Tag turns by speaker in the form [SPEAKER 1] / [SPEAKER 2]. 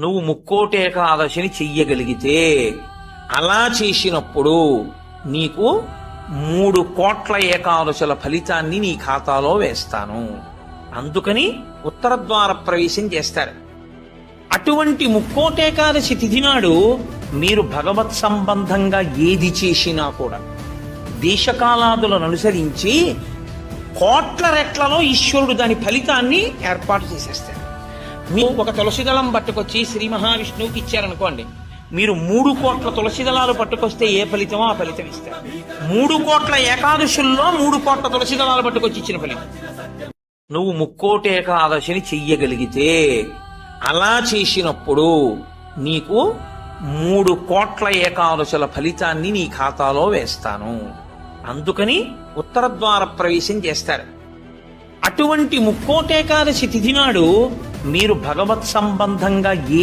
[SPEAKER 1] నువ్వు ముక్కోటి ఏకాదశిని చెయ్యగలిగితే అలా చేసినప్పుడు నీకు మూడు కోట్ల ఏకాదశుల ఫలితాన్ని నీ ఖాతాలో వేస్తాను. అందుకని ఉత్తర ద్వార ప్రవేశం చేస్తారు. అటువంటి ముక్కోటేకాదశి తిథి నాడు మీరు భగవత్ సంబంధంగా ఏది చేసినా కూడా దేశకాలాదులను అనుసరించి కోట్ల రెట్లలో ఈశ్వరుడు దాని ఫలితాన్ని ఏర్పాటు చేసేస్తాడు మీరు ఒక తులసి దళం పట్టుకొచ్చి శ్రీ మహావిష్ణువుకి ఇచ్చారనుకోండి మీరు మూడు కోట్ల తులసి దళాలు పట్టుకొస్తే ఏ ఫలితమో ఆ ఫలితం ఇస్తారు. మూడు కోట్ల ఏకాదశుల్లో మూడు కోట్ల తులసి దళాలు పట్టుకొచ్చి ఇచ్చిన ఫలితం. నువ్వు ముక్కోటి ఏకాదశిని చెయ్యగలిగితే అలా చేసినప్పుడు నీకు మూడు కోట్ల ఏకాదశుల ఫలితాన్ని నీ ఖాతాలో వేస్తాను. అందుకని ఉత్తర ద్వార ప్రవేశం చేస్తారు. అటువంటి ముక్కోటేకాదశి తిథి నాడు మీరు భగవత్ సంబంధంగా ఏ